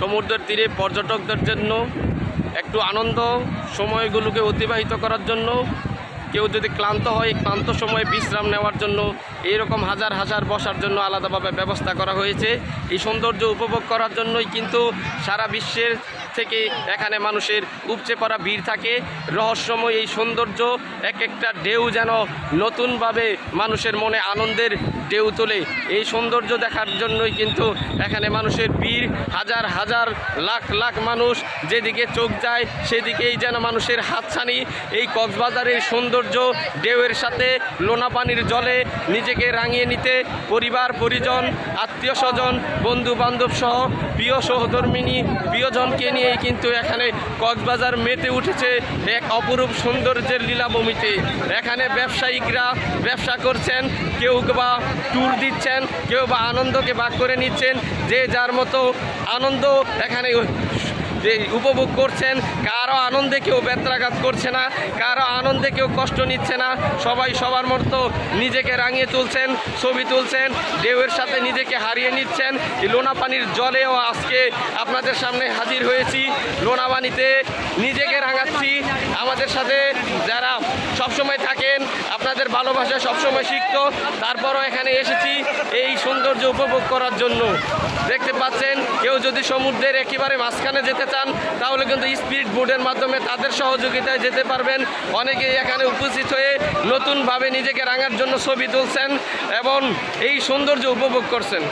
সমুদ্রের তীরে পর্যটকদের জন্য একটু আনন্দ, সময়গুলোকে অতিবাহিত করার জন্য, কেউ যদি ক্লান্ত হয়, ক্লান্ত সময়ে বিশ্রাম নেওয়ার জন্য এইরকম হাজার হাজার বসার জন্য আলাদাভাবে ব্যবস্থা করা হয়েছে। এই সৌন্দর্য উপভোগ করার জন্যই কিন্তু সারা বিশ্বের থেকে এখানে মানুষের উপচে পড়া ভিড় থাকে। রহস্যময় এই সৌন্দর্য, এক একটা ঢেউ যেন নতুনভাবে মানুষের মনে আনন্দের ঢেউ তোলে। এই সৌন্দর্য দেখার জন্যই কিন্তু এখানে মানুষের ভিড়, হাজার হাজার লাখ লাখ মানুষ যেদিকে চোখ যায়, সেদিকেই যেন মানুষের হাতছানি। এই কক্সবাজারের সৌন্দর্য, ঢেউয়ের সাথে লোনা পানির জলে নিজেকে রাঙিয়ে নিতে পরিবার, পরিজন, আত্মীয় স্বজন বন্ধু বান্ধব সহ প্রিয় সহধর্মিনী প্রিয়জনকে নিয়েই কিন্তু এখানে কক্সবাজার মেতে উঠেছে এক অপরূপ সৌন্দর্যের লীলাভূমিতে। এখানে ব্যবসায়িকরা ব্যবসা করছেন, কেউ বা ট্যুর দিচ্ছেন, কেউ বা আনন্দকে ভাগ করে নিচ্ছেন, যে যার মতো আনন্দ এখানে যে উপভোগ করছেন, কারও আনন্দে কেউ ব্যত্রাঘাত করছে না, কারও আনন্দে কেউ কষ্ট নিচ্ছে না, সবাই সবার মতো নিজেকে রাঙিয়ে তুলছেন, ছবি তুলছেন, ঢেউয়ের সাথে নিজেকে হারিয়ে নিচ্ছেন। লোনা পানির জলেও আজকে আপনাদের সামনে হাজির হয়েছি লোনা পানিতে নিজেকে রাঙাচ্ছি আমাদের সাথে যারা সবসময় থাকেন, আপনাদের ভালোবাসা সবসময় শিখত তারপরও এখানে এসেছি এই সৌন্দর্য উপভোগ করার জন্য। দেখতে পাচ্ছেন, কেউ যদি সমুদ্রের একেবারে মাঝখানে যেতে চান, তাহলে কিন্তু স্পিড বোর্ডের মাধ্যমে তাদের সহযোগিতায় যেতে পারবেন। অনেকেই এখানে উপস্থিত হয়ে নতুনভাবে নিজেকে রাঙার জন্য ছবি তুলছেন এবং এই সৌন্দর্য উপভোগ করছেন।